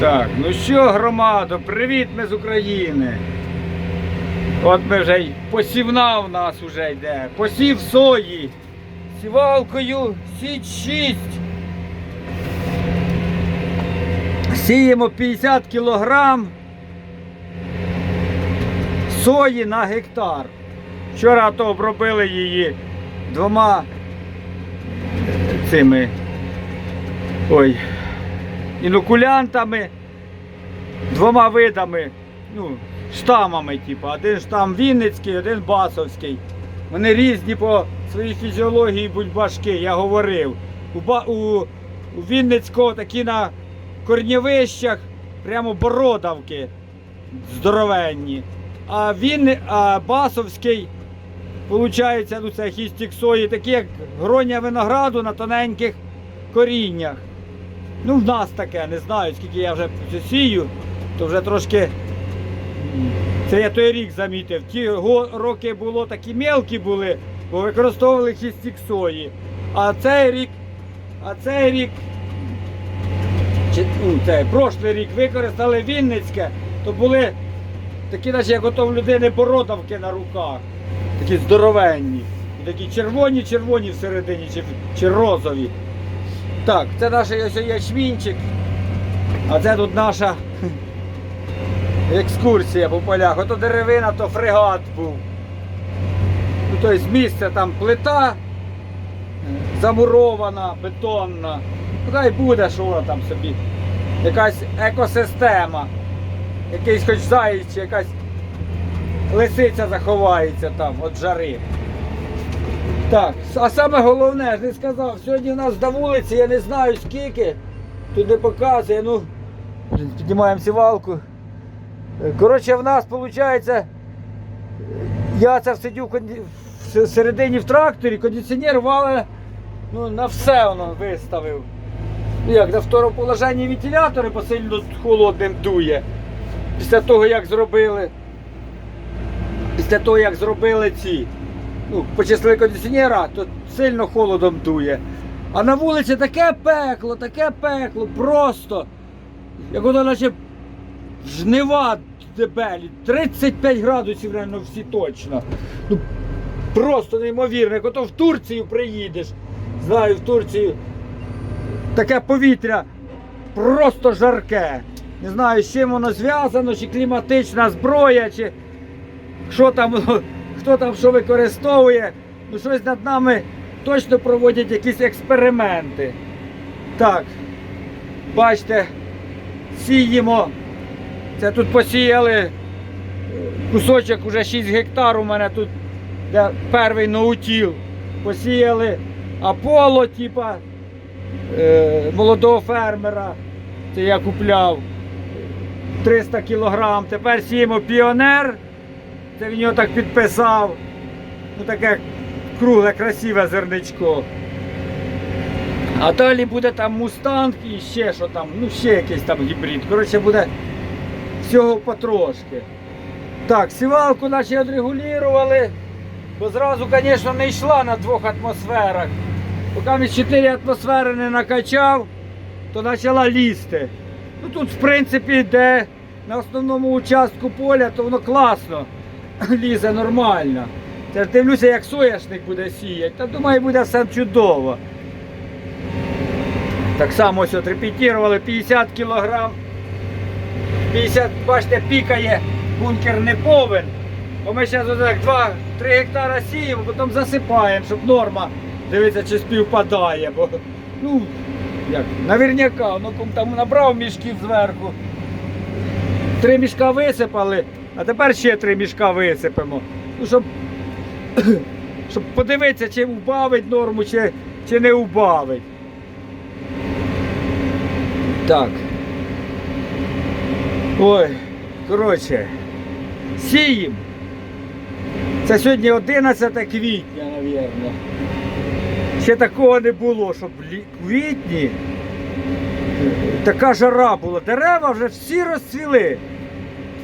Так, ну що, громадо, привіт ми з України. От ми вже й посівна в нас вже йде. Посів сої. Сівалкою січ 6. Сіємо 50 кілограм сої на гектар. Вчора то обробили її двома цими. Ой, інокулянтами, двома видами, ну, штамами, типу. один штам Вінницький, один Басовський. Вони різні по своїй фізіології бульбашки, я говорив. У, Ба- у, у Вінницького такі на корнєвищах, прямо бородавки здоровенні. А він, а Басовський, виходить, ну це хістік сої, такі як гроня винограду на тоненьких коріннях. Ну, в нас таке, не знаю, скільки я вже сію, то вже трошки. Це я той рік замітив. Ті роки було такі мелкі були, бо використовували хістік сої. А цей рік, а цей рік, чи, ну, цей, прошлий рік використали Вінницьке, то були такі, наче як ото в людини бородавки на руках, такі здоровенні. І такі червоні-червоні всередині, чи, чи розові. Так, це наш ячмінчик, а це тут наша екскурсія по полях. Ото деревина, то фрегат був. Ну, тобто місце там плита е, замурована, бетонна. Ну, хай буде, що вона там собі. Якась екосистема. Якийсь хоч заєць, якась лисиця заховається там від жари. Так, а саме головне, ж не сказав, сьогодні у нас на вулиці, я не знаю скільки, не показує, ну, піднімаємо сівалку. Коротше, в нас виходить, я це сидю в в середині в тракторі, кондиціонер вале ну, на все воно виставив. Ну як, на второположенні вентилятори, бо сильно холодним дує. Після того, як зробили. Після того, як зробили ці ну, почислили кондиціонера, то сильно холодом дує. А на вулиці таке пекло, таке пекло, просто. Як воно наче жнива дебелі. 35 градусів реально всі точно. Ну, просто неймовірно. Як ото в Турцію приїдеш. Знаю, в Турцію таке повітря просто жарке. Не знаю, з чим воно зв'язано, чи кліматична зброя, чи що там, хто там що використовує. Ну щось над нами точно проводять якісь експерименти. Так, бачите, сіємо. Це тут посіяли е, кусочок уже 6 гектар у мене тут, де перший ноутіл. Посіяли Аполло, типа е, молодого фермера. Це я купляв 300 кілограм. Тепер сіємо піонер. Це він його так підписав. Ну таке кругле, красиве зерничко. А далі буде там мустанг і ще що там, ну ще якийсь там гібрид. Коротше, буде всього потрошки. Так, сівалку наче відрегулювали, бо зразу, звісно, не йшла на двох атмосферах. Поки ми 4 атмосфери не накачав, то почала лізти. Ну тут, в принципі, де на основному участку поля, то воно класно лізе нормально. Ж дивлюся, як соняшник буде сіяти, та думаю, буде все чудово. Так само ось репетірували 50 кілограм. 50, бачите, пікає, бункер не повен. Бо ми зараз так 2-3 гектара сіємо, потім засипаємо, щоб норма дивиться, чи співпадає. Бо, ну, як, наверняка, ну там набрав мішків зверху. Три мішка висипали, а тепер ще три мішка висипемо. Ну, щоб, щоб подивитися, чи убавить норму, чи, чи не убавить. Так. Ой, коротше, сіємо. Це сьогодні 11 квітня, мабуть. Ще такого не було, щоб в квітні така жара була. Дерева вже всі розцвіли.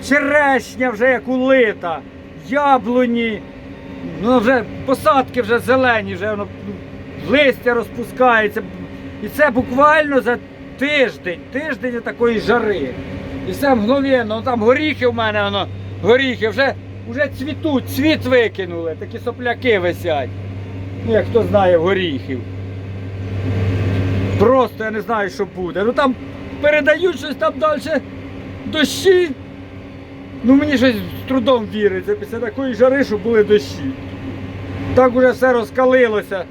Черешня вже як улита, яблуні, ну вже посадки вже зелені, вже воно ну, листя розпускається. І це буквально за тиждень, тиждень такої жари. І все мгновенно, ну, там горіхи в мене, воно, горіхи, вже, вже цвітуть, цвіт викинули, такі сопляки висять. Ну, як хто знає горіхів. Просто я не знаю, що буде. Ну там передають щось там далі дощі. Ну мені щось з трудом віриться після такої жари, що були дощі. Так уже все розкалилося,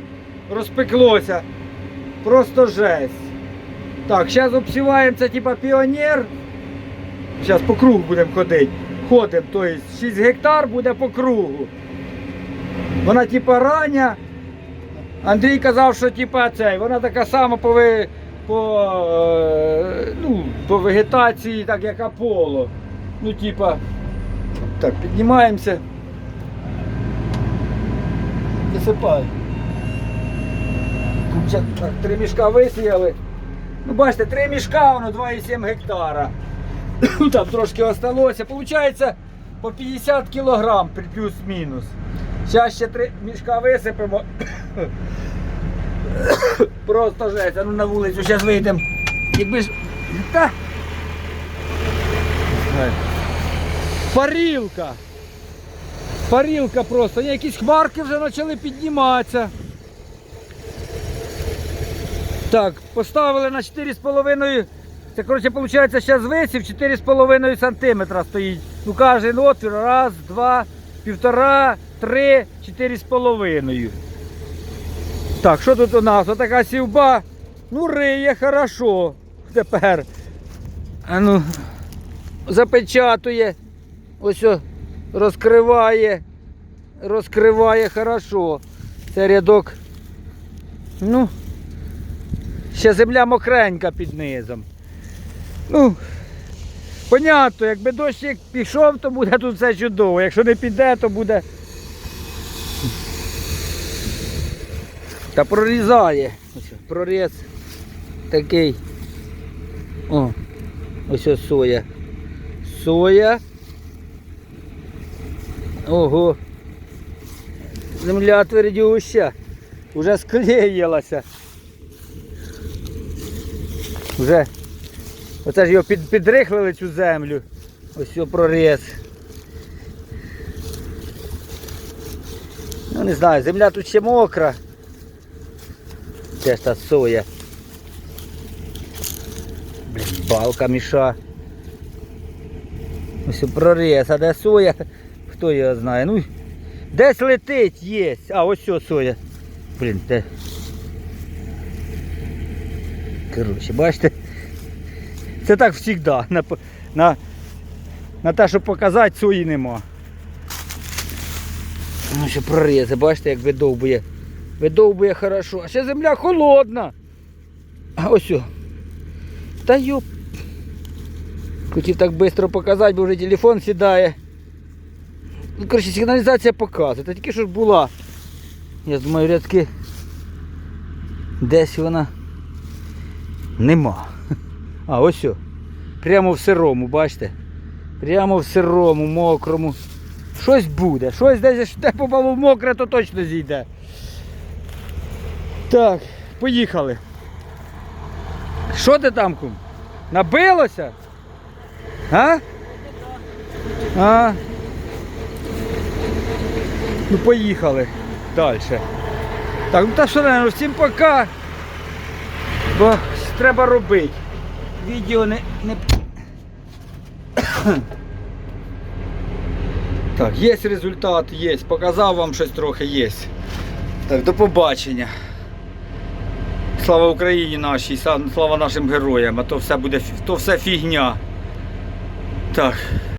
розпеклося. Просто жесть. Так, зараз обсіваємо це типа піонер. Зараз по кругу будемо ходити. Ходимо, тобто 6 гектар буде по кругу. Вона типа рання. Андрій казав, що типа цей, вона така сама по, по, е, ну, по вегетації, так як Аполло. Ну, типа, так, піднімаємося. Ще так, три мішка висіяли. Ну, бачите, три мішка, воно 2,7 гектара. Ну, Там трошки осталося. Получається по 50 кілограм плюс-мінус. Зараз ще три мішка висипемо. Просто жесть. А ну на вулицю зараз вийдемо. Якби ж. Та. Парілка. Парілка просто. Якісь хмарки вже почали підніматися. Так, поставили на 4,5. Це, коротше, виходить, зараз висів 4,5 сантиметра стоїть. Ну, кожен отвір. Раз, два, півтора, три, чотири з половиною. Так, що тут у нас? Отака сівба. Ну, риє хорошо. Тепер. А ну, запечатує. Ось розкриває. Розкриває хорошо. Це рядок. Ну, ще земля мокренька під низом. Ну, понятно, якби дощик пішов, то буде тут все чудово. Якщо не піде, то буде. Та прорізає. Ось, проріз такий. О, ось ось соя. Соя. Ого. Земля твердюща. Уже склеїлася. Вже. Оце ж його під, підрихлили цю землю. Ось його проріз. Ну не знаю, земля тут ще мокра. Де ж та соя? Блін, балка міша. Ось проріз, а де соя? Хто його знає? Ну, десь летить, є. А, ось що соя. Блін, де. Коротше, бачите? Це так завжди. На, на, на те, щоб показати, сої нема. Ну, ще прорізи, бачите, як видовбує. Видовбує хорошо. А ще земля холодна. А ось. Та йоп. Хотів так швидко показати, бо вже телефон сідає. Ну, коротше, сигналізація показує. Та тільки що ж була. Я думаю, рядки. Десь вона. Нема. А, ось. Прямо в сирому, бачите? Прямо в сирому, мокрому. Щось буде. Щось десь, те попало в мокре, то точно зійде. Так, поїхали. Що ти там, кум? Набилося? А? А? Ну поїхали далі. Так, ну та що, наверное, всім пока. Бо треба робити. Відео не. не... Так, є результат, є. Показав вам щось трохи є. Так, до побачення. Слава Україні нашій, слава нашим героям, а то все буде то все фігня. Так.